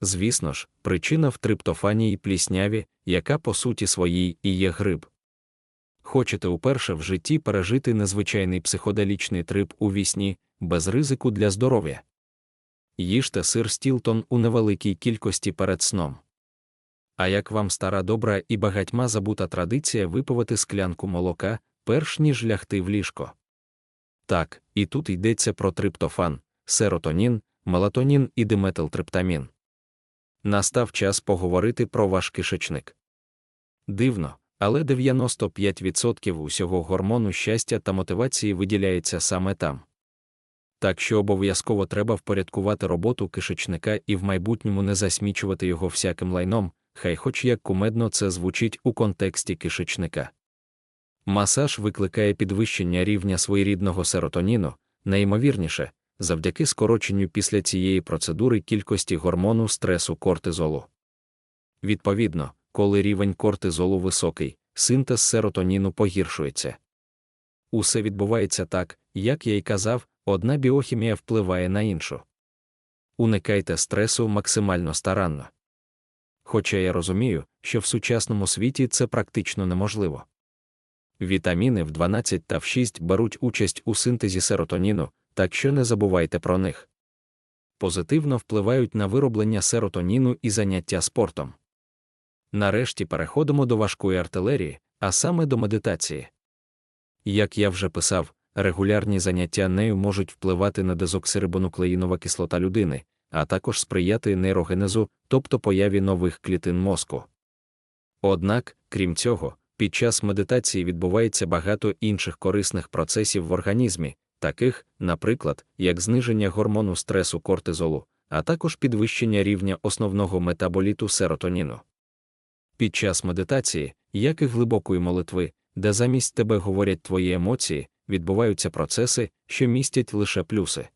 Звісно ж, причина в триптофані і плісняві, яка по суті своїй і є гриб. Хочете уперше в житті пережити незвичайний психоделічний трип у вісні, без ризику для здоров'я. Їжте сир Стілтон у невеликій кількості перед сном. А як вам стара добра і багатьма забута традиція випивати склянку молока, перш ніж лягти в ліжко. Так, і тут йдеться про триптофан, серотонін, мелатонін і диметилтриптамін. Настав час поговорити про ваш кишечник. Дивно, але 95% усього гормону щастя та мотивації виділяється саме там. Так що обов'язково треба впорядкувати роботу кишечника і в майбутньому не засмічувати його всяким лайном, хай хоч як кумедно це звучить у контексті кишечника. Масаж викликає підвищення рівня своєрідного серотоніну, найімовірніше, завдяки скороченню після цієї процедури кількості гормону стресу кортизолу. Відповідно, коли рівень кортизолу високий, синтез серотоніну погіршується. Усе відбувається так, як я й казав, одна біохімія впливає на іншу. Уникайте стресу максимально старанно. Хоча я розумію, що в сучасному світі це практично неможливо. Вітаміни в 12 та в 6 беруть участь у синтезі серотоніну, так що не забувайте про них. Позитивно впливають на вироблення серотоніну і заняття спортом. Нарешті переходимо до важкої артилерії, а саме до медитації. Як я вже писав, регулярні заняття нею можуть впливати на дезоксирибонуклеїнова кислота людини, а також сприяти нейрогенезу, тобто появі нових клітин мозку. Однак, крім цього, під час медитації відбувається багато інших корисних процесів в організмі, таких, наприклад, як зниження гормону стресу кортизолу, а також підвищення рівня основного метаболіту серотоніну. Під час медитації, як і глибокої молитви, де замість тебе говорять твої емоції, відбуваються процеси, що містять лише плюси.